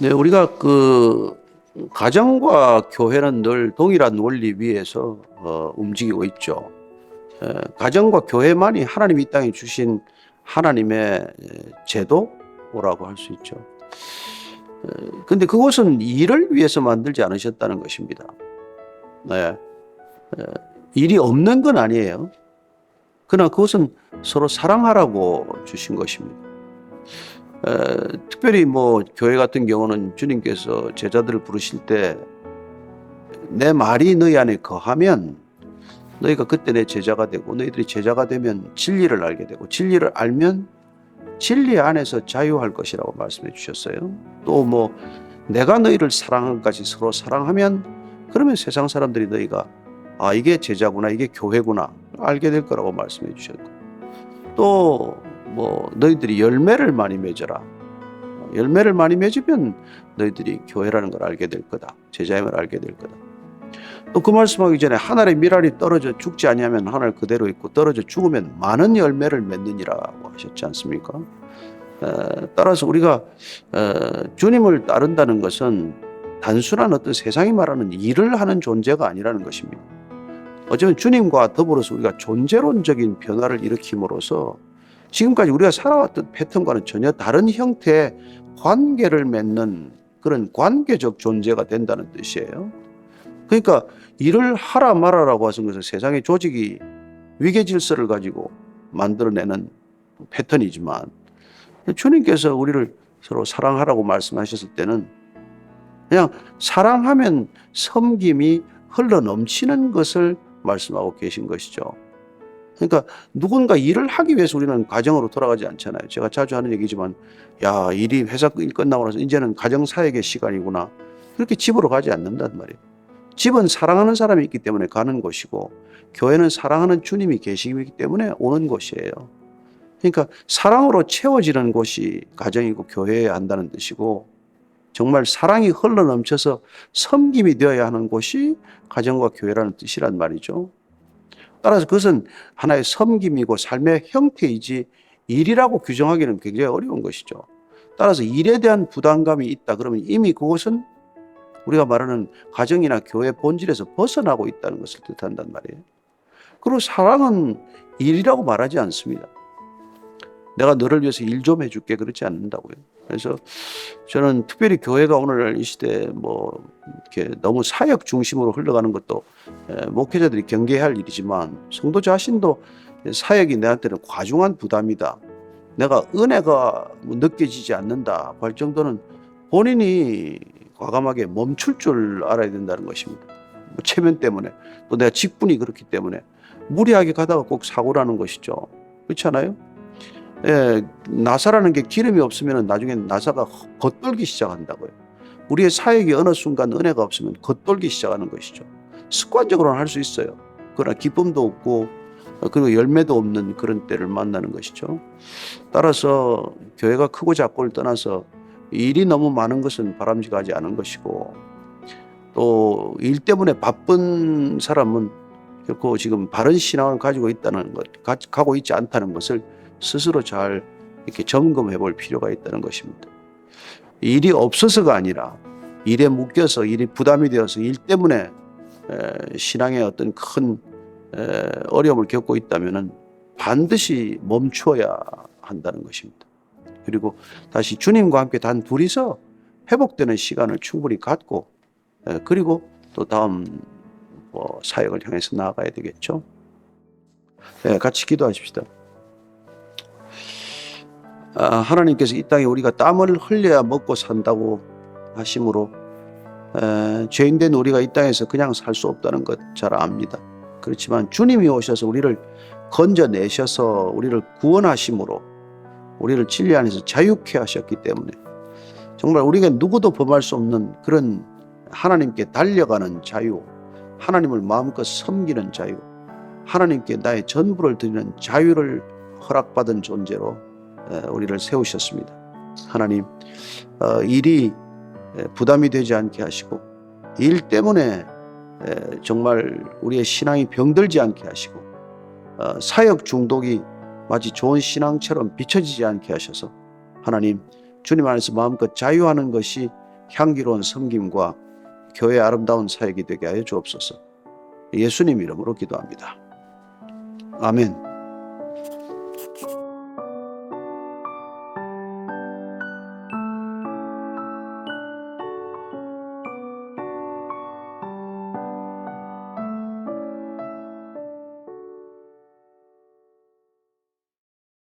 네, 우리가 그 가정과 교회는 늘 동일한 원리 위에서 어, 움직이고 있죠. 에, 가정과 교회만이 하나님이 이 땅에 주신 하나님의 에, 제도라고 할 수 있죠. 에, 근데 그것은 일을 위해서 만들지 않으셨다는 것입니다. 네. 에, 일이 없는 건 아니에요. 그러나 그것은 서로 사랑하라고 주신 것입니다. 에, 특별히 뭐 교회 같은 경우는 주님께서 제자들을 부르실 때 내 말이 너희 안에 거하면 너희가 그때 내 제자가 되고 너희들이 제자가 되면 진리를 알게 되고 진리를 알면 진리 안에서 자유할 것이라고 말씀해 주셨어요. 또 뭐 내가 너희를 사랑한 까지 서로 사랑하면 그러면 세상 사람들이 너희가 아 이게 제자구나 이게 교회구나 알게 될 거라고 말씀해 주셨고 또 뭐 너희들이 열매를 많이 맺어라. 열매를 많이 맺으면 너희들이 교회라는 걸 알게 될 거다. 제자임을 알게 될 거다. 또 그 말씀하기 전에 하늘의 미랄이 떨어져 죽지 아니하면 하늘 그대로 있고 떨어져 죽으면 많은 열매를 맺느니라고 하셨지 않습니까? 에, 따라서 우리가 에, 주님을 따른다는 것은 단순한 어떤 세상이 말하는 일을 하는 존재가 아니라는 것입니다. 어쩌면 주님과 더불어서 우리가 존재론적인 변화를 일으킴으로써 지금까지 우리가 살아왔던 패턴과는 전혀 다른 형태의 관계를 맺는 그런 관계적 존재가 된다는 뜻이에요. 그러니까 일을 하라 말아라고 하신 것은 세상의 조직이 위계 질서를 가지고 만들어내는 패턴이지만 주님께서 우리를 서로 사랑하라고 말씀하셨을 때는 그냥 사랑하면 섬김이 흘러 넘치는 것을 말씀하고 계신 것이죠. 그러니까 누군가 일을 하기 위해서 우리는 가정으로 돌아가지 않잖아요. 제가 자주 하는 얘기지만 야 일이 회사 일 끝나고 나서 이제는 가정 사역의 시간이구나. 그렇게 집으로 가지 않는단 말이에요. 집은 사랑하는 사람이 있기 때문에 가는 곳이고 교회는 사랑하는 주님이 계시기 때문에 오는 곳이에요. 그러니까 사랑으로 채워지는 곳이 가정이고 교회여야 한다는 뜻이고 정말 사랑이 흘러 넘쳐서 섬김이 되어야 하는 곳이 가정과 교회라는 뜻이란 말이죠. 따라서 그것은 하나의 섬김이고 삶의 형태이지 일이라고 규정하기는 굉장히 어려운 것이죠. 따라서 일에 대한 부담감이 있다 그러면 이미 그것은 우리가 말하는 가정이나 교회 본질에서 벗어나고 있다는 것을 뜻한단 말이에요. 그리고 사랑은 일이라고 말하지 않습니다. 내가 너를 위해서 일 좀 해줄게 그렇지 않는다고요. 그래서 저는 특별히 교회가 오늘 이 시대에 뭐 이렇게 너무 사역 중심으로 흘러가는 것도 에, 목회자들이 경계해야 할 일이지만 성도 자신도 사역이 내한테는 과중한 부담이다. 내가 은혜가 뭐 느껴지지 않는다. 할 정도는 본인이 과감하게 멈출 줄 알아야 된다는 것입니다. 뭐 체면 때문에 또 내가 직분이 그렇기 때문에 무리하게 가다가 꼭 사고라는 것이죠. 그렇잖아요? 예, 나사라는 게 기름이 없으면 나중에 나사가 겉돌기 시작한다고요. 우리의 사역이 어느 순간 은혜가 없으면 겉돌기 시작하는 것이죠. 습관적으로는 할 수 있어요. 그러나 기쁨도 없고 어, 그리고 열매도 없는 그런 때를 만나는 것이죠. 따라서 교회가 크고 작고를 떠나서 일이 너무 많은 것은 바람직하지 않은 것이고 또 일 때문에 바쁜 사람은 결코 지금 바른 신앙을 가지고 있다는 것, 가, 가고 있지 않다는 것을 스스로 잘 이렇게 점검해 볼 필요가 있다는 것입니다. 일이 없어서가 아니라 일에 묶여서 일이 부담이 되어서 일 때문에 에, 신앙에 어떤 큰 에, 어려움을 겪고 있다면 반드시 멈춰야 한다는 것입니다. 그리고 다시 주님과 함께 단 둘이서 회복되는 시간을 충분히 갖고 에, 그리고 또 다음 뭐 사역을 향해서 나아가야 되겠죠. 네, 같이 기도하십시다. 아, 하나님께서 이 땅에 우리가 땀을 흘려야 먹고 산다고 하심으로 에, 죄인된 우리가 이 땅에서 그냥 살 수 없다는 것 잘 압니다. 그렇지만 주님이 오셔서 우리를 건져내셔서 우리를 구원하심으로 우리를 진리 안에서 자유케 하셨기 때문에 정말 우리가 누구도 범할 수 없는 그런 하나님께 달려가는 자유, 하나님을 마음껏 섬기는 자유, 하나님께 나의 전부를 드리는 자유를 허락받은 존재로 에, 우리를 세우셨습니다. 하나님, 어, 일이 에, 부담이 되지 않게 하시고 일 때문에 에, 정말 우리의 신앙이 병들지 않게 하시고 어, 사역 중독이 마치 좋은 신앙처럼 비춰지지 않게 하셔서 하나님 주님 안에서 마음껏 자유하는 것이 향기로운 섬김과 교회 아름다운 사역이 되게 하여 주옵소서. 예수님 이름으로 기도합니다. 아멘.